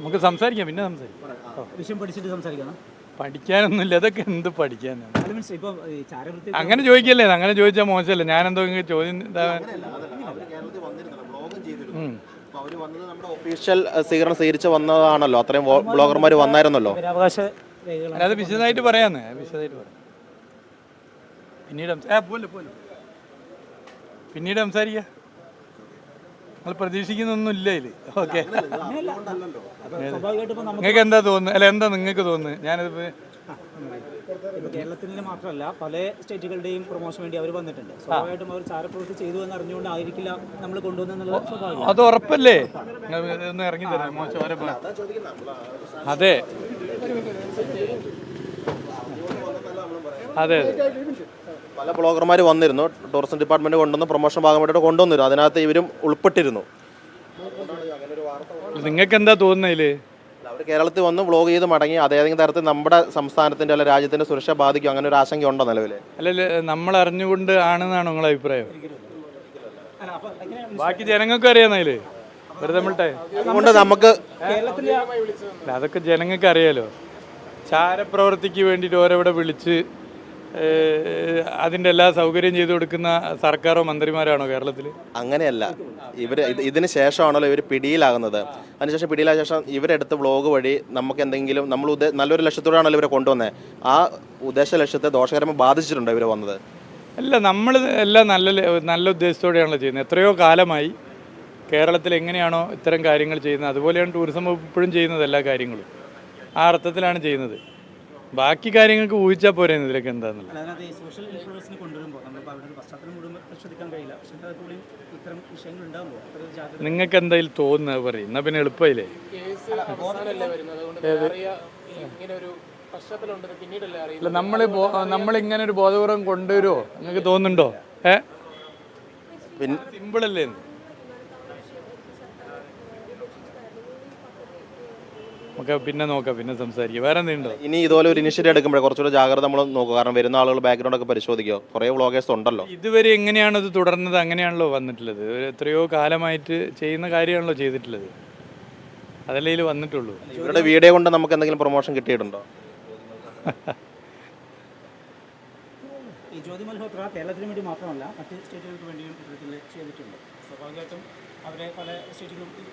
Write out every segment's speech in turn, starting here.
നമുക്ക് സംസാരിക്കാം പിന്നെ സംസാരിക്കാം. വിഷയം പഠിച്ചിട്ട് സംസാരിക്കണം. പഠിക്കാനൊന്നുമില്ല അതൊക്കെ എന്ത് പഠിക്കാനാണ്? അങ്ങനെ ചോദിക്കല്ലേ അങ്ങനെ ചോദിച്ചാൽ മോശമല്ലേ? ഞാനെന്തോ ഇങ്ങനെ ചോദ്യം ഒഫീഷ്യൽ സ്വീകരണം സ്വീകരിച്ച് വന്നതാണല്ലോ. അത്രയും ബ്ലോഗർമാർ വന്നായിരുന്നല്ലോ. അത് വിശദമായിട്ട് പറയാന്ന് വിശദമായിട്ട് പറയാം. പിന്നീട് പിന്നീട് സംസാരിക്കാം. നിങ്ങൾ പ്രതീക്ഷിക്കുന്നൊന്നും ഇല്ല ഇതിൽ ഓക്കെ നിങ്ങൾക്ക് എന്താ തോന്നുന്നത്? അല്ല എന്താ നിങ്ങൾക്ക് തോന്നുന്നത്? ഞാനിത് കേരളത്തിൽ മാത്രമല്ല പല സ്റ്റേറ്റുകളുടെയും പ്രൊമോഷൻ വേണ്ടി അവർ വന്നിട്ടുണ്ട്. സ്വാഭാവികമായിട്ടും അവർ ചാരപ്രവൃത്തി ചെയ്തു എന്ന് അറിഞ്ഞുകൊണ്ടായിരിക്കില്ല നമ്മൾ സ്വാഭാവികം. അത് ഉറപ്പല്ലേ? ഒന്ന് ഇറങ്ങി തരാം അതെ അതെ. അതെ പല ബ്ലോഗർമാർ വന്നിരുന്നു. ടൂറിസം ഡിപ്പാർട്ട്മെന്റ് കൊണ്ടുവന്ന് പ്രൊമോഷൻ ഭാഗമായിട്ട് കൊണ്ടുവന്നിരുന്നു. അതിനകത്ത് ഇവരും ഉൾപ്പെട്ടിരുന്നു. നിങ്ങൾക്ക് എന്താ തോന്നുന്നതിൽ അവർ കേരളത്തിൽ വന്ന് വ്ളോഗ് ചെയ്ത് മടങ്ങി അതേതെങ്കിലും തരത്തിൽ നമ്മുടെ സംസ്ഥാനത്തിന്റെ അല്ല രാജ്യത്തിന്റെ സുരക്ഷ ബാധിക്കും. അങ്ങനെ ഒരു ആശങ്ക ഉണ്ടോ നിലവിൽ അല്ലല്ല നമ്മൾ അറിഞ്ഞുകൊണ്ട് ആണെന്നാണ് നിങ്ങളെ അഭിപ്രായം? ബാക്കി ജനങ്ങൾക്ക് അറിയാന്നതിൽ വെറുതെ അതുകൊണ്ട് നമുക്ക് അതൊക്കെ ജനങ്ങൾക്ക് അറിയാലോ ചാരപ്രവർത്തിക്ക് വേണ്ടിയിട്ട് ഓരോവിടെ വിളിച്ച് അതിന്റെ എല്ലാ സൗകര്യം ചെയ്തു കൊടുക്കുന്ന സർക്കാരോ മന്ത്രിമാരാണോ കേരളത്തിൽ? അങ്ങനെയല്ല. ഇവർ ഇതിന് ശേഷമാണല്ലോ ഇവർ പിടിയിലാകുന്നത്. അതിനുശേഷം പിടിയിലായ ശേഷം ഇവരെടുത്ത് വ്ളോഗ് വഴി നമുക്ക് എന്തെങ്കിലും നമ്മൾ ഉദ്ദേ നല്ലൊരു ലക്ഷ്യത്തോടെയാണല്ലോ ഇവരെ കൊണ്ടുവന്നത് ആ ഉദ്ദേശ ലക്ഷ്യത്തെ ദോഷകരമായി ബാധിച്ചിട്ടുണ്ടോ ഇവർ വന്നത്? അല്ല നമ്മൾ എല്ലാം നല്ല നല്ല ഉദ്ദേശത്തോടെയാണല്ലോ ചെയ്യുന്നത്. എത്രയോ കാലമായി കേരളത്തിൽ എങ്ങനെയാണോ ഇത്തരം കാര്യങ്ങൾ ചെയ്യുന്നത്. അതുപോലെയാണ് ടൂറിസം വകുപ്പ് ഇപ്പോഴും ചെയ്യുന്നത് എല്ലാ കാര്യങ്ങളും. ആ അർത്ഥത്തിലാണ് ചെയ്യുന്നത്. ബാക്കി കാര്യങ്ങൾക്ക് ഊഹിച്ചാൽ പോരെ ഇതിലൊക്കെ എന്താണെന്നുള്ളത് അല്ല, അതിനകത്ത് ഈ സോഷ്യൽ ഇൻഫ്ലുവൻസിനെ കൊണ്ടുവരുമ്പോൾ നമ്മളിപ്പോൾ അവിടെ ഒരു പശ്ചാത്തലം മുഴുവൻ പരിശോധിക്കാൻ കഴിയില്ല. പക്ഷേ അതിൽ ഇത്തരം വിഷയങ്ങൾ ഉണ്ടാകുമ്പോൾ അത്ര ജാഗ്രത നിങ്ങൾക്ക് എന്തായാലും തോന്നുന്നത്? പറയും. എന്നാൽ പിന്നെ എളുപ്പമില്ലേ അറിയുന്നത്? നമ്മൾ നമ്മൾ ഇങ്ങനെ ഒരു ബോധപൂർവം കൊണ്ടുവരുമോ നിങ്ങൾക്ക് തോന്നുന്നുണ്ടോ? ഏ? പിന്നെ സിമ്പിൾ അല്ലേ ഇത്? നമുക്ക് പിന്നെ നോക്കാം പിന്നെ സംസാരിക്കാം. വേറെ എന്തുണ്ടോ ഇനി ഇതുപോലെ ഒരു ഇനിഷ്യേറ്റീവ് എടുക്കുമ്പോൾ കുറച്ചുകൂടെ ജാഗ്രത നമ്മൾ നോക്കുക. കാരണം വരുന്ന ആളുകൾ ബാക്ക്ഗ്രൗണ്ട് ഒക്കെ പരിശോധിക്കുക. കുറേ വ്ളോഗേഴ്സ് ഉണ്ടല്ലോ. ഇതുവരെ എങ്ങനെയാണ് ഇത് തുടർന്നത്? അങ്ങനെയാണല്ലോ വന്നിട്ടുള്ളത്. ഒരു എത്രയോ കാലമായിട്ട് ചെയ്യുന്ന കാര്യമാണല്ലോ ചെയ്തിട്ടുള്ളത്. അതല്ലേ ഇതിൽ വന്നിട്ടുള്ളൂ. ഇവരുടെ വീഡിയോ കൊണ്ട് നമുക്ക് എന്തെങ്കിലും പ്രൊമോഷൻ കിട്ടിയിട്ടുണ്ടോ? ഈ ജ്യോതി മൽഹോത്ര കേരളത്തിന് വേണ്ടി മാത്രമല്ല മറ്റ് സ്റ്റേറ്റുകൾക്ക് വേണ്ടിയും ചെയ്തിട്ടുണ്ട്. സ്വാഭാവികമായിട്ടും അവരെ പല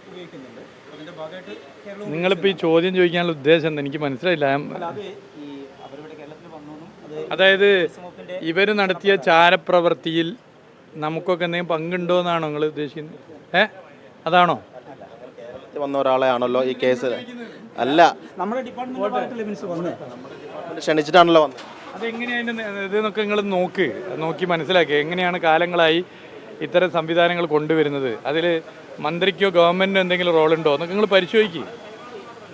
ഉപയോഗിക്കുന്നുണ്ട്. അതിന്റെ ഭാഗമായിട്ട് കേരളവും നിങ്ങളിപ്പോൾ ഈ ചോദ്യം ചോദിക്കാനുള്ള ഉദ്ദേശം എന്താ? എനിക്ക് മനസ്സിലായില്ല. അല്ല അത് ഈ അവരിവിടെ കേരളത്തിൽ അത് അതായത് ഇവർ ഇവർ നടത്തിയ ചാരപ്രവർത്തിയിൽ നമുക്കൊക്കെ എന്തെങ്കിലും പങ്കുണ്ടോ എന്നാണോ നിങ്ങൾ ഉദ്ദേശിക്കുന്നത്? ഏ? അതാണോ? കേരളത്തിൽ വന്ന ഒരാളെ ആണല്ലോ ഈ കേസ്? അല്ല. നമ്മുടെ ഡിപ്പാർട്ട്മെന്റ് വന്ന്. ക്ഷണിച്ചിട്ടാണല്ലോ വന്നത്. അതെങ്ങനെയാണ് ഇതെന്നൊക്കെ നിങ്ങൾ നോക്ക്. നോക്കി മനസ്സിലാക്കി. എങ്ങനെയാണ് കാലങ്ങളായി ഇത്തരം സംവിധാനങ്ങൾ കൊണ്ടുവരുന്നത്? അതിൽ മന്ത്രിക്കോ ഗവൺമെന്റിനോ എന്തെങ്കിലും റോളുണ്ടോ? എന്നൊക്കെ നിങ്ങൾ പരിശോധിക്കുക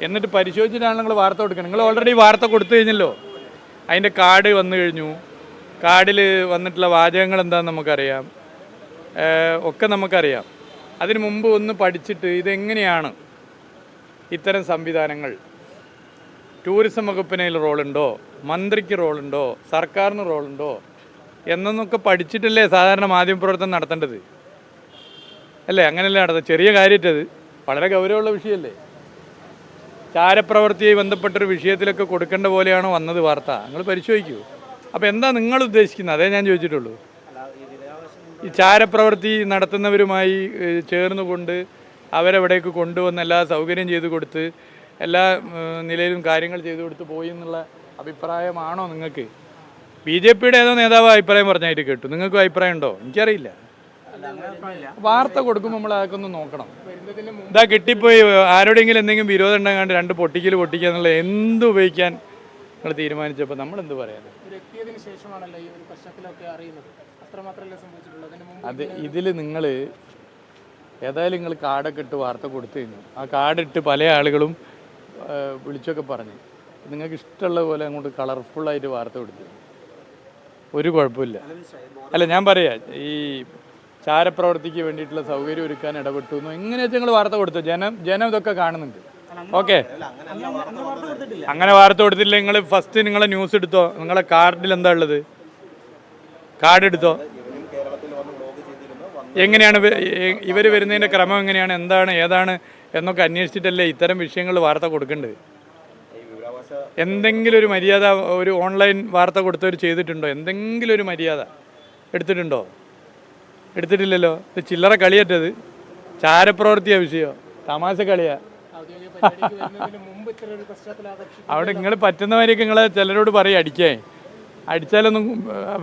എന്നിട്ട് പരിശോധിച്ചിട്ടാണ് നിങ്ങൾ വാർത്ത കൊടുക്കുന്നത് നിങ്ങൾ ഓൾറെഡി വാർത്ത കൊടുത്തു കഴിഞ്ഞല്ലോ. അതിന്റെ കാർഡ് വന്നു കഴിഞ്ഞു. കാർഡിൽ വന്നിട്ടുള്ള വാചകങ്ങൾ എന്താണെന്ന് നമുക്കറിയാം. ഒക്കെ നമുക്കറിയാം. അതിനു മുമ്പ് ഒന്ന് പഠിച്ചിട്ട് ഇതെങ്ങനെയാണ് ഇത്തരം സംവിധാനങ്ങൾ? ടൂറിസം വകുപ്പിനെ റോളുണ്ടോ? മന്ത്രിക്ക് റോളുണ്ടോ? സർക്കാരിന് റോളുണ്ടോ? എന്നൊക്കെ പഠിച്ചിട്ടല്ലേ സാധാരണ മാധ്യമപ്രവർത്തനം നടത്തേണ്ടത്? അല്ലേ? അങ്ങനെയല്ലേ നടത്തുന്നത്? ചെറിയ കാര്യമായിട്ടത്. വളരെ ഗൗരവമുള്ള വിഷയമല്ലേ? ചാരപ്രവൃത്തിയായി ബന്ധപ്പെട്ടൊരു വിഷയത്തിലൊക്കെ കൊടുക്കേണ്ട പോലെയാണ് വന്നത് വാർത്ത? നിങ്ങൾ പരിശോധിക്കൂ. അപ്പോൾ എന്താ നിങ്ങൾ ഉദ്ദേശിക്കുന്നത്? അതേ ഞാൻ ചോദിച്ചിട്ടുള്ളൂ. ഈ ചാരപ്രവൃത്തി നടത്തുന്നവരുമായി ചേർന്നുകൊണ്ട് അവരെവിടേക്ക് കൊണ്ടുവന്ന് എല്ലാ സൗകര്യം ചെയ്തു കൊടുത്ത് എല്ലാ നിലയിലും കാര്യങ്ങൾ ചെയ്തു കൊടുത്ത് പോയി എന്നുള്ള അഭിപ്രായമാണോ നിങ്ങൾക്ക്? ബി ജെ പിയുടെ ഏതോ നേതാവ് അഭിപ്രായം പറഞ്ഞായിട്ട് കേട്ടു. നിങ്ങൾക്ക് അഭിപ്രായം ഉണ്ടോ എനിക്കറിയില്ല. വാർത്ത കൊടുക്കുമ്പോൾ നമ്മൾ അതൊക്കെ ഒന്ന് നോക്കണം. ഇതാ കിട്ടിപ്പോയി ആരോടെങ്കിലും എന്തെങ്കിലും വിരോധം ഉണ്ടാകാണ്ട് രണ്ട് പൊട്ടിക്കൽ പൊട്ടിക്കുക എന്നുള്ള എന്ത് ഉപയോഗിക്കാൻ നിങ്ങൾ തീരുമാനിച്ചപ്പോൾ നമ്മൾ എന്ത് പറയാൻ മുമ്പ് അത് ഇതിൽ നിങ്ങൾ ഏതായാലും നിങ്ങൾ കാർഡൊക്കെ ഇട്ട് വാർത്ത കൊടുത്തു കഴിഞ്ഞു. ആ കാർഡ് ഇട്ട് പല ആളുകളും വിളിച്ചൊക്കെ പറഞ്ഞു. നിങ്ങൾക്ക് ഇഷ്ടമുള്ള പോലെ അങ്ങോട്ട് കളർഫുള്ളായിട്ട് വാർത്ത കൊടുത്തു ഒരു കുഴപ്പമില്ല. അല്ല ഞാൻ പറയാ ഈ ചാരപ്രവർത്തിക്ക് വേണ്ടിയിട്ടുള്ള സൗകര്യം ഒരുക്കാൻ ഇടപെട്ടു എന്ന് എങ്ങനെ വെച്ചാൽ നിങ്ങൾ വാർത്ത കൊടുത്തു. ജനം ജനം ഇതൊക്കെ കാണുന്നുണ്ട്. ഓക്കെ? അങ്ങനെ വാർത്ത കൊടുത്തില്ല നിങ്ങൾ ഫസ്റ്റ് നിങ്ങളെ ന്യൂസ് എടുത്തോ? നിങ്ങളെ കാർഡിൽ എന്താ ഉള്ളത്? കാർഡ് എടുത്തോ? എങ്ങനെയാണ് ഇവർ വരുന്നതിന്റെ ക്രമം എങ്ങനെയാണ്? എന്താണ് ഏതാണ് എന്നൊക്കെ അന്വേഷിച്ചിട്ടല്ലേ ഇത്തരം വിഷയങ്ങൾ വാർത്ത കൊടുക്കേണ്ടത്? എന്തെങ്കിലും ഒരു മര്യാദ ഒരു ഓൺലൈൻ വാർത്ത കൊടുത്തവർ ചെയ്തിട്ടുണ്ടോ? എന്തെങ്കിലും ഒരു മര്യാദ എടുത്തിട്ടുണ്ടോ? എടുത്തിട്ടില്ലല്ലോ? ഇത് ചില്ലറ കളിയറ്റത്. ചാരപ്രവൃത്തിയാ വിഷയം. തമാശ കളിയാ. അവിടെ നിങ്ങൾ പറ്റുന്ന നിങ്ങൾ ചിലരോട് പറയും അടിക്കേ. അടിച്ചാലൊന്നും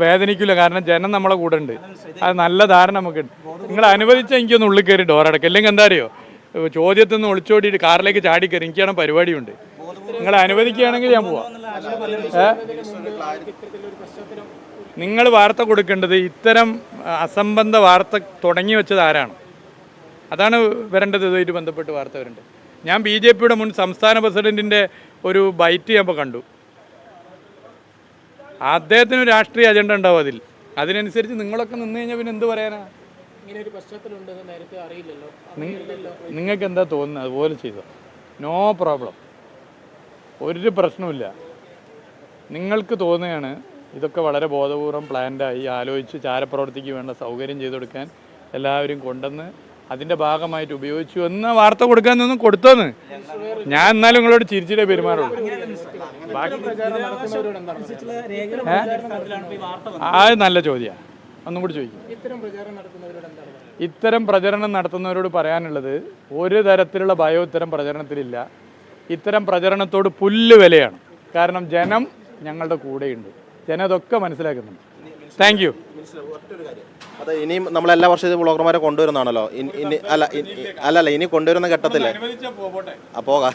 വേദനിക്കില്ല കാരണം ജനം നമ്മളെ കൂടെ ഉണ്ട്. അത് നല്ല ധാരണ നമുക്ക് നിങ്ങൾ അനുവദിച്ചാൽ എനിക്കൊന്ന് ഉള്ളിൽ കയറി ഡോർ അടക്കം അല്ലെങ്കിൽ എന്താ അറിയോ? ചോദ്യത്തിൽ നിന്ന് ഒളിച്ചോടിയിട്ട് കാറിലേക്ക് ചാടി കയറി. എനിക്കാണ് പരിപാടിയുണ്ട്. നിങ്ങൾ അനുവദിക്കുകയാണെങ്കിൽ ഞാൻ പോവാം. നിങ്ങൾ വാർത്ത കൊടുക്കേണ്ടത് ഇത്തരം അസംബന്ധ വാർത്ത തുടങ്ങി വെച്ചത് ആരാണ്? അതാണ് വരേണ്ടത് ഇതുമായിട്ട് ബന്ധപ്പെട്ട് വാർത്ത വരേണ്ടത്. ഞാൻ ബി ജെ പിയുടെ മുൻ സംസ്ഥാന പ്രസിഡന്റിന്റെ ഒരു ബൈറ്റ് ഞാൻ കണ്ടു. അദ്ദേഹത്തിന് ഒരു രാഷ്ട്രീയ അജണ്ട ഉണ്ടാവും അതിൽ. അതിനനുസരിച്ച് നിങ്ങളൊക്കെ നിന്ന് കഴിഞ്ഞാൽ പിന്നെ എന്ത് പറയാനാ? നിങ്ങൾക്ക് എന്താ തോന്നുന്നത്? അതുപോലെ ചെയ്തോ. നോ പ്രോബ്ലം ഒരു പ്രശ്നമില്ല നിങ്ങൾക്ക് തോന്നുകയാണ് ഇതൊക്കെ വളരെ ബോധപൂർവം പ്ലാൻഡായി ആലോചിച്ച് ചാരപ്രവർത്തിക്ക് വേണ്ട സൗകര്യം ചെയ്തു കൊടുക്കാൻ എല്ലാവരും കൊണ്ടുവന്ന് അതിന്റെ ഭാഗമായിട്ട് ഉപയോഗിച്ചു എന്ന വാർത്ത കൊടുക്കാൻ ഒന്നും കൊടുത്തോന്ന്. ഞാൻ എന്നാലും നിങ്ങളോട് ചിരിച്ചിട്ടേ പെരുമാറുള്ളൂ. ആ നല്ല ചോദ്യമാണ് ഒന്നും കൂടി ചോദിക്കും. ഇത്തരം പ്രചാരണം നടത്തുന്നവരോട് എന്താണ് ഇത്തരം പ്രചരണം നടത്തുന്നവരോട് പറയാനുള്ളത് ഒരു തരത്തിലുള്ള ഭയം ഇത്തരം പ്രചരണത്തിലില്ല. ഇത്തരം പ്രചരണത്തോട് പുല്ല് വിലയാണ്. കാരണം ജനം ഞങ്ങളുടെ കൂടെയുണ്ട്. ജനം ഇതൊക്കെ മനസ്സിലാക്കുന്നുണ്ട്. താങ്ക് യു അതെ ഇനിയും നമ്മൾ എല്ലാ വർഷവും ബ്ലോഗർമാരെ കൊണ്ടുവരുന്നതാണല്ലോ. ഇനി ഇനി- അല്ല അല്ല ഇനി കൊണ്ടുവരുന്ന ഘട്ടത്തിൽ. അപ്പോ